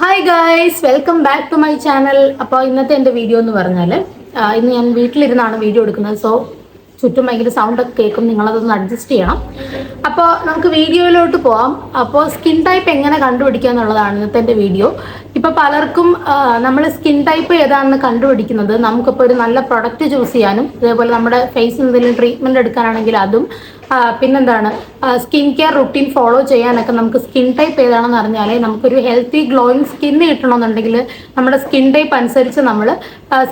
Hi guys welcome back to my channel അപ്പോൾ ഇന്നത്തെ എന്റെ വീഡിയോ എന്ന് പറഞ്ഞാൽ ഇന്ന് ഞാൻ വീട്ടിലിരുന്നാണ് വീഡിയോ എടുക്കുന്നത്. സോ ചുറ്റും ഭയങ്കര സൗണ്ടൊക്കെ കേൾക്കും. നിങ്ങളതൊന്ന് അഡ്ജസ്റ്റ് ചെയ്യണം. അപ്പോൾ നമുക്ക് വീഡിയോയിലോട്ട് പോവാം. അപ്പോൾ സ്കിൻ ടൈപ്പ് എങ്ങനെ കണ്ടുപിടിക്കുക എന്നുള്ളതാണ് ഇന്നത്തെ എന്റെ വീഡിയോ ഇപ്പോൾ പലർക്കും നമ്മൾ സ്കിൻ ടൈപ്പ് ഏതാണെന്ന് കണ്ടുപിടിക്കുന്നത്. നമുക്കിപ്പോൾ ഒരു നല്ല പ്രൊഡക്റ്റ് ചൂസ് ചെയ്യാനും അതേപോലെ നമ്മുടെ ഫേസിന് എന്തെങ്കിലും ട്രീറ്റ്മെന്റ് എടുക്കാനാണെങ്കിൽ അതും പിന്നെന്താണ്? സ്കിൻ കെയർ റുട്ടീൻ ഫോളോ ചെയ്യാനൊക്കെ നമുക്ക് സ്കിൻ ടൈപ്പ് ഏതാണെന്ന് അറിഞ്ഞാലേ നമുക്കൊരു ഹെൽത്തി ഗ്ലോയിങ് സ്കിൻ കിട്ടണമെന്നുണ്ടെങ്കിൽ നമ്മുടെ സ്കിൻ ടൈപ്പ് അനുസരിച്ച് നമ്മൾ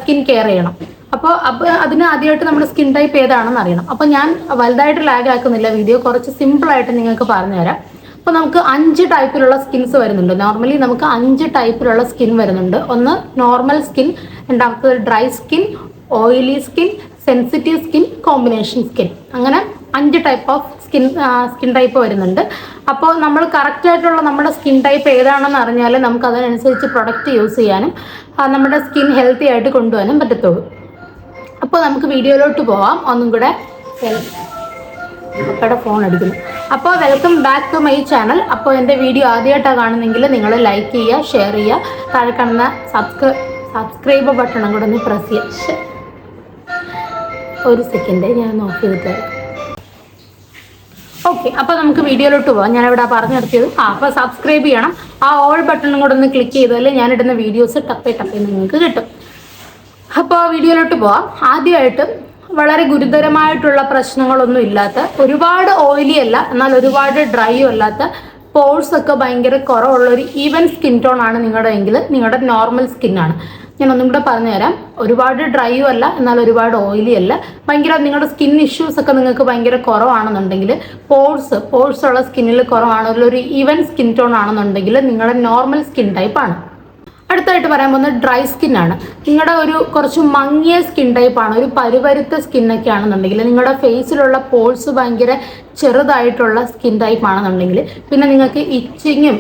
സ്കിൻ കെയർ ചെയ്യണം. അപ്പോൾ അപ്പോൾ അതിന് ആദ്യമായിട്ട് നമ്മുടെ സ്കിൻ ടൈപ്പ് ഏതാണെന്ന് അറിയണം. അപ്പോൾ ഞാൻ വലുതായിട്ട് ലാഗ് ആക്കുന്നില്ല വീഡിയോ കുറച്ച് സിമ്പിളായിട്ട് നിങ്ങൾക്ക് പറഞ്ഞുതരാം. അപ്പോൾ നമുക്ക് അഞ്ച് ടൈപ്പിലുള്ള സ്കിൻസ് വരുന്നുണ്ട്. നോർമലി നമുക്ക് അഞ്ച് ടൈപ്പിലുള്ള സ്കിൻ വരുന്നുണ്ട്. ഒന്ന് നോർമൽ സ്കിൻ രണ്ടാമത്തത് dry skin oily skin sensitive skin combination skin അങ്ങനെ അഞ്ച് type of skin skin type വരുന്നുണ്ട്. അപ്പോൾ നമ്മൾ കറക്റ്റ് ആയിട്ടുള്ള നമ്മുടെ സ്കിൻ ടൈപ്പ് ഏതാണെന്ന് അറിഞ്ഞാൽ നമുക്ക് അതിനനുസരിച്ച് പ്രൊഡക്റ്റ് യൂസ് ചെയ്യാനും നമ്മുടെ സ്കിൻ ഹെൽത്തി ആയിട്ട് കൊണ്ടുപോകാനും പറ്റത്തുള്ളൂ. അപ്പോൾ നമുക്ക് വീഡിയോയിലോട്ട് പോവാം. ഒന്നും കൂടെ പപ്പയുടെ ഫോൺ എടുക്കുന്നു അപ്പോൾ welcome back to my channel അപ്പോൾ എന്റെ വീഡിയോ ആദ്യമായിട്ടാണ് കാണുന്നെങ്കിൽ നിങ്ങൾ ലൈക്ക് ചെയ്യുക ഷെയർ ചെയ്യുക. താഴെ കാണുന്ന സബ്സ്ക്രൈബ് സബ്സ്ക്രൈബ് ബട്ടണും കൂടെ ഒന്ന് പ്രസ് ചെയ്യുക. ഒരു സെക്കൻഡ് ഞാൻ നോക്കി ചെയ്തിട്ട് ഓക്കെ അപ്പൊ നമുക്ക് വീഡിയോയിലോട്ട് പോവാം. ഞാൻ ഇവിടെ പറഞ്ഞു നിർത്തിയത്. ആ അപ്പൊ സബ്സ്ക്രൈബ് ചെയ്യണം. ആ ഓൾ ബട്ടണും കൂടെ ഒന്ന് ക്ലിക്ക് ചെയ്താൽ ഞാൻ ഇടുന്ന വീഡിയോസ് ടപ്പേ ടപ്പേ നിങ്ങൾക്ക് കിട്ടും. അപ്പോൾ വീഡിയോയിലോട്ട് പോവാം. ആദ്യമായിട്ട് വളരെ ഗുരുതരമായിട്ടുള്ള പ്രശ്നങ്ങളൊന്നും ഇല്ലാത്ത ഒരുപാട് ഓയിലി അല്ല എന്നാൽ ഒരുപാട് ഡ്രൈയും അല്ലാത്ത പോഴ്സ് ഒക്കെ ഭയങ്കര കുറവുള്ള ഒരു ഈവൻ സ്കിൻ ടോൺ ആണ് നിങ്ങളുടെ എങ്കിൽ നിങ്ങളുടെ നോർമൽ സ്കിൻ ആണ്. ഞാൻ ഒന്നും കൂടെ പറഞ്ഞുതരാം. ഒരുപാട് ഡ്രൈയും അല്ല എന്നാൽ ഒരുപാട് ഓയിലി അല്ല. ഭയങ്കര നിങ്ങളുടെ സ്കിൻ ഇഷ്യൂസ് ഒക്കെ നിങ്ങൾക്ക് ഭയങ്കര കുറവാണെന്നുണ്ടെങ്കിൽ പോഴ്സ് പോഴ്സ് ഉള്ള സ്കിന്നിൽ കുറവാണെങ്കിൽ ഒരു ഈവൻ സ്കിൻ ടോൺ ആണെന്നുണ്ടെങ്കിൽ നിങ്ങളുടെ നോർമൽ സ്കിൻ ടൈപ്പ് ആണ്. അടുത്തായിട്ട് പറയാൻ പോകുന്നത് ഡ്രൈ സ്കിൻ ആണ്. നിങ്ങളുടെ ഒരു കുറച്ച് മങ്ങിയ സ്കിൻ ടൈപ്പ് ആണ്. ഒരു പരുപരുത്ത സ്കിന്നൊക്കെ ആണെന്നുണ്ടെങ്കിൽ നിങ്ങളുടെ ഫേസിലുള്ള പോൾസ് ഭയങ്കര ചെറുതായിട്ടുള്ള സ്കിൻ ടൈപ്പ് ആണെന്നുണ്ടെങ്കിൽ പിന്നെ നിങ്ങൾക്ക് ഇച്ചിങ്ങും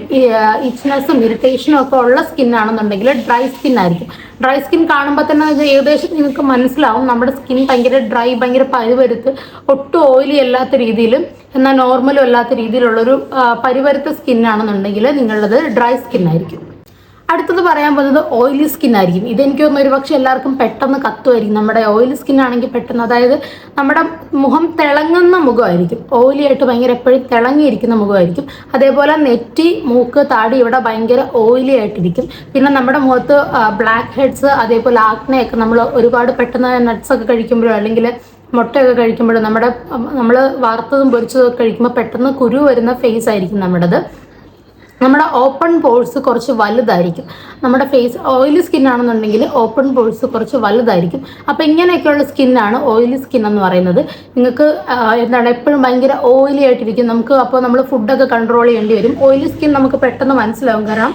ഇച്ച്നെസ്സും ഇറിറ്റേഷനും ഒക്കെ ഉള്ള സ്കിൻ ആണെന്നുണ്ടെങ്കിൽ ഡ്രൈ സ്കിൻ ആയിരിക്കും. ഡ്രൈ സ്കിൻ കാണുമ്പോൾ തന്നെ ഏകദേശം നിങ്ങൾക്ക് മനസ്സിലാവും. നമ്മുടെ സ്കിൻ ഭയങ്കര ഡ്രൈ ഭയങ്കര പരുപരുത്ത് ഒട്ടും ഓയിലി അല്ലാത്ത രീതിയിലും എന്നാൽ നോർമലും അല്ലാത്ത രീതിയിലുള്ളൊരു പരുവരുത്ത സ്കിൻ ആണെന്നുണ്ടെങ്കിൽ ഡ്രൈ സ്കിൻ ആയിരിക്കും. അടുത്തത് പറയാൻ പോകുന്നത് ഓയിലി സ്കിൻ ആയിരിക്കും. ഇതെനിക്ക് തോന്നുന്നു ഒരു പക്ഷേ എല്ലാവർക്കും പെട്ടെന്ന് കത്തുമായിരിക്കും. നമ്മുടെ ഓയിലി സ്കിൻ ആണെങ്കിൽ പെട്ടെന്ന് അതായത് നമ്മുടെ മുഖം തിളങ്ങുന്ന മുഖമായിരിക്കും. ഓയിലി ആയിട്ട് ഭയങ്കര എപ്പോഴും തിളങ്ങിയിരിക്കുന്ന മുഖമായിരിക്കും. അതേപോലെ നെറ്റി മൂക്ക് താടി ഇവിടെ ഭയങ്കര ഓയിലി ആയിട്ടിരിക്കും. പിന്നെ നമ്മുടെ മുഖത്ത് ബ്ലാക്ക് ഹെഡ്സ് അതേപോലെ ആക്നെയൊക്കെ നമ്മൾ ഒരുപാട് പെട്ടെന്ന് നട്ട്സ് ഒക്കെ കഴിക്കുമ്പോഴോ അല്ലെങ്കിൽ മുട്ടയൊക്കെ കഴിക്കുമ്പോഴും നമ്മുടെ നമ്മൾ വറുത്തതും പൊരിച്ചതും കഴിക്കുമ്പോൾ പെട്ടെന്ന് കുരു വരുന്ന ഫേസ് ആയിരിക്കും നമ്മുടേത്. നമ്മുടെ ഓപ്പൺ പോഴ്സ് കുറച്ച് വലുതായിരിക്കും. നമ്മുടെ ഫേസ് ഓയിലി സ്കിൻ ആണെന്നുണ്ടെങ്കിൽ ഓപ്പൺ പോഴ്സ് കുറച്ച് വലുതായിരിക്കും. അപ്പോൾ ഇങ്ങനെയൊക്കെയുള്ള സ്കിന്നാണ് ഓയിലി സ്കിൻ എന്ന് പറയുന്നത്. നിങ്ങൾക്ക് എന്താണ് എപ്പോഴും ഭയങ്കര ഓയിലി ആയിട്ടിരിക്കും. നമുക്ക് അപ്പോൾ നമ്മൾ ഫുഡൊക്കെ കൺട്രോൾ ചെയ്യേണ്ടി വരും. ഓയിലി സ്കിൻ നമുക്ക് പെട്ടെന്ന് മനസ്സിലാവും. കാരണം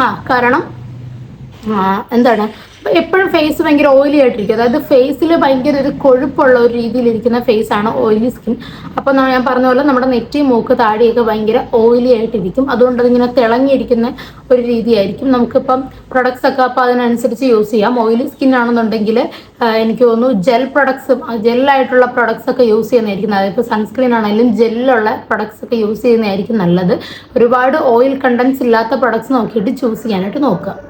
ആ, കാരണം എന്താണ് എപ്പോഴും ഫേസ് ഭയങ്കര ഓയിലി ആയിട്ടിരിക്കും. അതായത് ഫേസിൽ ഭയങ്കര ഒരു കൊഴുപ്പുള്ള ഒരു രീതിയിലിരിക്കുന്ന ഫേസ് ആണ് ഓയിലി സ്കിൻ അപ്പോൾ ഞാൻ പറഞ്ഞ പോലെ നമ്മുടെ നെറ്റി മൂക്ക് താടിയൊക്കെ ഭയങ്കര ഓയിലി ആയിട്ടിരിക്കും. അതുകൊണ്ട് അതിങ്ങനെ തിളങ്ങിയിരിക്കുന്ന ഒരു രീതിയായിരിക്കും. നമുക്കിപ്പം പ്രൊഡക്ട്സ് ഒക്കെ അപ്പോൾ അതിനനുസരിച്ച് യൂസ് ചെയ്യാം. ഓയിലി സ്കിൻ ആണെന്നുണ്ടെങ്കിൽ എനിക്ക് തോന്നുന്നു ജെൽ പ്രൊഡക്ട്സും ജെല്ലായിട്ടുള്ള പ്രൊഡക്ട്സ് ഒക്കെ യൂസ് ചെയ്യുന്നതായിരിക്കും അതായത് സൺസ്ക്രീൻ ആണെങ്കിലും ജെല്ലുള്ള പ്രൊഡക്ട്സ് ഒക്കെ യൂസ് ചെയ്യുന്നതായിരിക്കും നല്ലത്. ഒരുപാട് ഓയിൽ കണ്ടൻസ് ഇല്ലാത്ത പ്രൊഡക്ട്സ് നോക്കിയിട്ട് ചൂസ് ചെയ്യാനായിട്ട് നോക്കുക.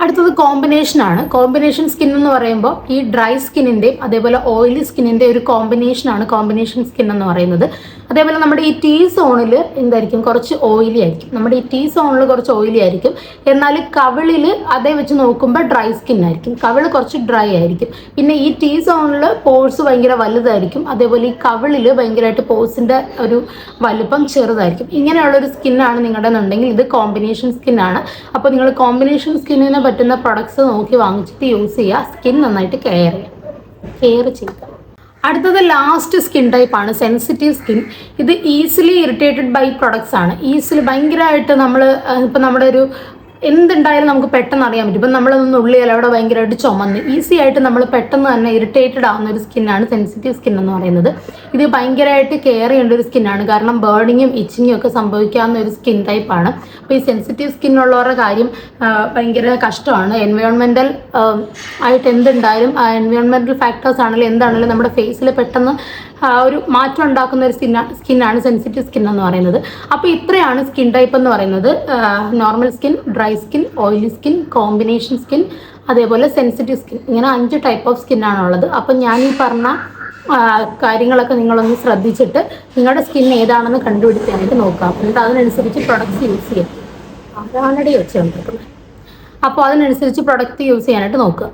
അടുത്തത് കോമ്പിനേഷൻ ആണ്. കോമ്പിനേഷൻ സ്കിൻ എന്ന് പറയുമ്പോൾ ഈ ഡ്രൈ സ്കിന്നിന്റെയും അതേപോലെ ഓയിലി സ്കിന്നിന്റെ ഒരു കോമ്പിനേഷൻ ആണ് കോമ്പിനേഷൻ സ്കിൻ എന്ന് പറയുന്നത്. അതേപോലെ നമ്മുടെ ഈ ടീ സോണിൽ എന്തായിരിക്കും? കുറച്ച് ഓയിലി ആയിരിക്കും. നമ്മുടെ ഈ ടീ സോണിൽ കുറച്ച് ഓയിലി ആയിരിക്കും. എന്നാൽ കവിളിൽ അതേ വെച്ച് നോക്കുമ്പോൾ ഡ്രൈ സ്കിൻ ആയിരിക്കും. കവിൾ കുറച്ച് ഡ്രൈ ആയിരിക്കും. പിന്നെ ഈ ടീ സോണിൽ പോഴ്സ് ഭയങ്കര വലുതായിരിക്കും. അതേപോലെ ഈ കവിളിൽ ഭയങ്കരമായിട്ട് പോഴ്സിന്റെ ഒരു വലുപ്പം ചെറുതായിരിക്കും. ഇങ്ങനെയുള്ളൊരു സ്കിന്നാണ് നിങ്ങളുടെ എന്നുണ്ടെങ്കിൽ ഇത് കോമ്പിനേഷൻ സ്കിന്നാണ് അപ്പോൾ നിങ്ങൾ കോമ്പിനേഷൻ സ്കിന്നിന് പറ്റുന്ന പ്രൊഡക്ട്സ് നോക്കി വാങ്ങിച്ചിട്ട് യൂസ് ചെയ്യുക. സ്കിൻ നന്നായിട്ട് കെയർ ചെയ്യുക കെയർ ചെയ്യുക. അടുത്തത് ലാസ്റ്റ് സ്കിൻ ടൈപ്പ് ആണ് സെൻസിറ്റീവ് സ്കിൻ ഇത് ഈസിലി ഇറിറ്റേറ്റഡ് ബൈ പ്രൊഡക്ട്സ് ആണ്. ഈസിലി ഭയങ്കരമായിട്ട് നമ്മൾ ഇപ്പം നമ്മുടെ ഒരു എന്തുണ്ടായാലും നമുക്ക് പെട്ടെന്ന് അറിയാൻ പറ്റും. ഇപ്പം നമ്മളൊന്നും ഉള്ളിയാൽ അവിടെ ഭയങ്കരമായിട്ട് ചുമന്ന്. ഈസി ആയിട്ട് നമ്മൾ പെട്ടെന്ന് തന്നെ ഇറിറ്റേറ്റഡ് ആവുന്ന ഒരു സ്കിന്നാണ് സെൻസിറ്റീവ് സ്കിൻ എന്ന് പറയുന്നത്. ഇത് ഭയങ്കരമായിട്ട് കെയർ ചെയ്യേണ്ട ഒരു സ്കിന്നാണ് കാരണം ബേണിങ്ങും ഇച്ചിങ്ങും ഒക്കെ സംഭവിക്കാവുന്ന ഒരു സ്കിൻ ടൈപ്പാണ് അപ്പോൾ ഈ സെൻസിറ്റീവ് സ്കിൻ ഉള്ളവരുടെ കാര്യം ഭയങ്കര കഷ്ടമാണ്. എൻവയോൺമെന്റൽ ആയിട്ട് എന്തുണ്ടായാലും എൻവയോൺമെന്റൽ ഫാക്ടേഴ്സ് ആണെങ്കിലും എന്താണെങ്കിലും നമ്മുടെ ഫേസിൽ പെട്ടെന്ന് ഒരു മാറ്റം ഉണ്ടാക്കുന്ന ഒരു സ്കിന്ന സ്കിന്നാണ് സെൻസിറ്റീവ് സ്കിൻ എന്ന് പറയുന്നത്. അപ്പോൾ ഇത്രയാണ് സ്കിൻ ടൈപ്പ് എന്ന് പറയുന്നത്. Normal skin dry skin oily skin combination skin അതേപോലെ സെൻസിറ്റീവ് സ്കിൻ ഇങ്ങനെ അഞ്ച് ടൈപ്പ് ഓഫ് സ്കിൻ ആണുള്ളത്. അപ്പം ഞാൻ ഈ പറഞ്ഞ കാര്യങ്ങളൊക്കെ നിങ്ങളൊന്ന് ശ്രദ്ധിച്ചിട്ട് നിങ്ങളുടെ സ്കിൻ ഏതാണെന്ന് കണ്ടുപിടിക്കാനായിട്ട് നോക്കാം എന്നിട്ട് അതിനനുസരിച്ച് പ്രൊഡക്ട്സ് യൂസ് ചെയ്യാം. അതാണടി വെച്ചുകൊണ്ടിരിക്കുന്നത്. അപ്പോൾ അതിനനുസരിച്ച് പ്രൊഡക്റ്റ് യൂസ് ചെയ്യാനായിട്ട് നോക്കുക.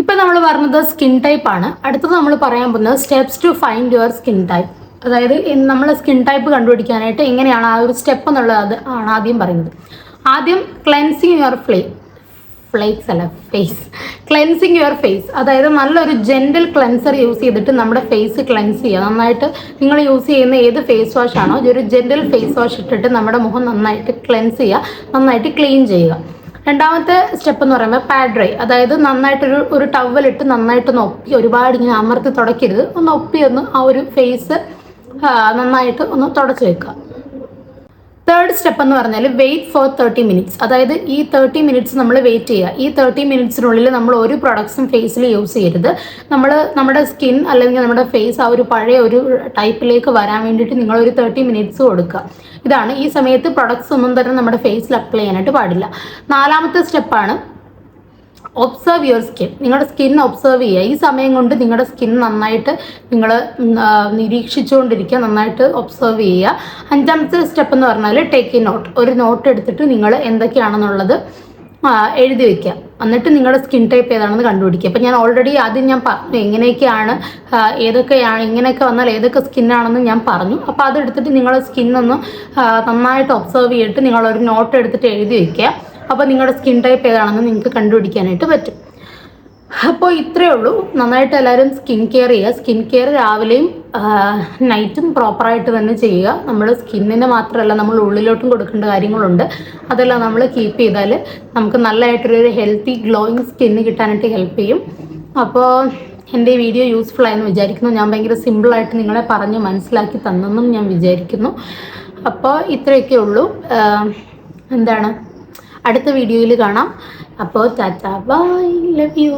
ഇപ്പം നമ്മൾ പറഞ്ഞത് സ്കിൻ ടൈപ്പ് ആണ്. അടുത്തത് നമ്മൾ പറയാൻ പോകുന്നത് steps to find your skin type അതായത് നമ്മൾ സ്കിൻ ടൈപ്പ് കണ്ടുപിടിക്കാനായിട്ട് എങ്ങനെയാണ് ആ ഒരു സ്റ്റെപ്പ് എന്നുള്ളത് ആണ് ആദ്യം പറയുന്നത്. ആദ്യം ക്ലെൻസിങ് യുവർ ഫ്ലേ ഫ്ലേക്സ് അല്ല ഫേസ് ക്ലെൻസിങ് യുവർ ഫേസ് അതായത് നല്ലൊരു ജെന്റൽ ക്ലെൻസർ യൂസ് ചെയ്തിട്ട് നമ്മുടെ ഫേസ് ക്ലെൻസ് ചെയ്യുക. നന്നായിട്ട് നിങ്ങൾ യൂസ് ചെയ്യുന്ന ഏത് ഫേസ് വാഷ് ആണോ ഒരു ജെന്റൽ ഫേസ് വാഷ് ഇട്ടിട്ട് നമ്മുടെ മുഖം നന്നായിട്ട് ക്ലെൻസ് ചെയ്യുക. നന്നായിട്ട് ക്ലീൻ ചെയ്യുക. രണ്ടാമത്തെ സ്റ്റെപ്പ് എന്ന് പറയുമ്പോൾ പാഡ് ഡ്രൈ അതായത് നന്നായിട്ടൊരു ഒരു ടവലിട്ട് നന്നായിട്ട് ഒന്ന് ഒപ്പി ഒരുപാട് ഇങ്ങനെ അമർത്തി തുടയ്ക്കരുത്. ഒന്ന് ഒപ്പി ഒന്ന് ആ ഒരു ഫേസ് നന്നായിട്ട് ഒന്ന് തുടച്ച് വെക്കുക. തേർഡ് സ്റ്റെപ്പ് എന്ന് പറഞ്ഞാൽ വെയിറ്റ് ഫോർ തേർട്ടി മിനിറ്റ്സ് അതായത് ഈ തേർട്ടി മിനിറ്റ്സ് നമ്മൾ വെയിറ്റ് ചെയ്യുക. ഈ തേർട്ടി മിനിറ്റ്സിനുള്ളിൽ നമ്മൾ ഒരു പ്രൊഡക്ട്സും ഫേസിൽ യൂസ് ചെയ്യരുത്. നമ്മൾ നമ്മുടെ സ്കിൻ അല്ലെങ്കിൽ നമ്മുടെ ഫേസ് ആ ഒരു പഴയ ഒരു ടൈപ്പിലേക്ക് വരാൻ വേണ്ടിയിട്ട് നിങ്ങൾ ഒരു തേർട്ടി മിനിറ്റ്സ് കൊടുക്കുക. ഇതാണ് ഈ സമയത്ത് പ്രൊഡക്ട്സ് ഒന്നും തന്നെ നമ്മുടെ ഫേസിൽ അപ്ലൈ ചെയ്യാനായിട്ട് പാടില്ല. നാലാമത്തെ സ്റ്റെപ്പാണ് ഒബ്സർവ് യുവർ സ്കിൻ നിങ്ങളുടെ സ്കിൻ ഒബ്സർവ് ചെയ്യുക. ഈ സമയം കൊണ്ട് നിങ്ങളുടെ സ്കിൻ നന്നായിട്ട് നിങ്ങൾ നിരീക്ഷിച്ചുകൊണ്ടിരിക്കുക. നന്നായിട്ട് ഒബ്സർവ് ചെയ്യുക. അഞ്ചാമത്തെ സ്റ്റെപ്പ് എന്ന് പറഞ്ഞാൽ ടേക്ക് എ നോട്ട് ഒരു നോട്ട് എടുത്തിട്ട് നിങ്ങൾ എന്തൊക്കെയാണെന്നുള്ളത് എഴുതി വെക്കുക. എന്നിട്ട് നിങ്ങളുടെ സ്കിൻ ടൈപ്പ് ഏതാണെന്ന് കണ്ടുപിടിക്കുക. അപ്പം ഞാൻ ഓൾറെഡി ആദ്യം ഞാൻ പറഞ്ഞു എങ്ങനെയൊക്കെയാണ് ഏതൊക്കെയാണ് ഇങ്ങനെയൊക്കെ വന്നാൽ ഏതൊക്കെ സ്കിന്നാണെന്ന് ഞാൻ പറഞ്ഞു. അപ്പോൾ അതെടുത്തിട്ട് നിങ്ങളുടെ സ്കിന്നൊന്ന് നന്നായിട്ട് ഒബ്സർവ് ചെയ്തിട്ട് നിങ്ങളൊരു നോട്ട് എടുത്തിട്ട് എഴുതി വെക്കുക. അപ്പോൾ നിങ്ങളുടെ സ്കിൻ ടൈപ്പ് ഏതാണെന്ന് നിങ്ങൾക്ക് കണ്ടുപിടിക്കാനായിട്ട് പറ്റും. അപ്പോൾ ഇത്രയേ ഉള്ളൂ. നന്നായിട്ട് എല്ലാവരും സ്കിൻ കെയർ ചെയ്യുക. സ്കിൻ കെയർ രാവിലെയും നൈറ്റും പ്രോപ്പറായിട്ട് തന്നെ ചെയ്യുക. നമ്മൾ സ്കിന്നിന് മാത്രമല്ല നമ്മൾ ഉള്ളിലോട്ടും കൊടുക്കേണ്ട കാര്യങ്ങളുണ്ട്. അതെല്ലാം നമ്മൾ കീപ്പ് ചെയ്താൽ നമുക്ക് നല്ലതായിട്ടൊരു ഹെൽത്തി ഗ്ലോയിങ് സ്കിന്ന് കിട്ടാനായിട്ട് ഹെൽപ്പ് ചെയ്യും. അപ്പോൾ എന്റെ വീഡിയോ യൂസ്ഫുൾ ആയെന്ന് വിചാരിക്കുന്നു. ഞാൻ ഭയങ്കര സിമ്പിളായിട്ട് നിങ്ങളെ പറഞ്ഞ് മനസ്സിലാക്കി തന്നെന്നും ഞാൻ വിചാരിക്കുന്നു. അപ്പോൾ ഇത്രയൊക്കെ ഉള്ളൂ. എന്താണ്? അടുത്ത വീഡിയോയിൽ കാണാം. അപ്പോൾ ടാറ്റ ബൈ ലവ് യു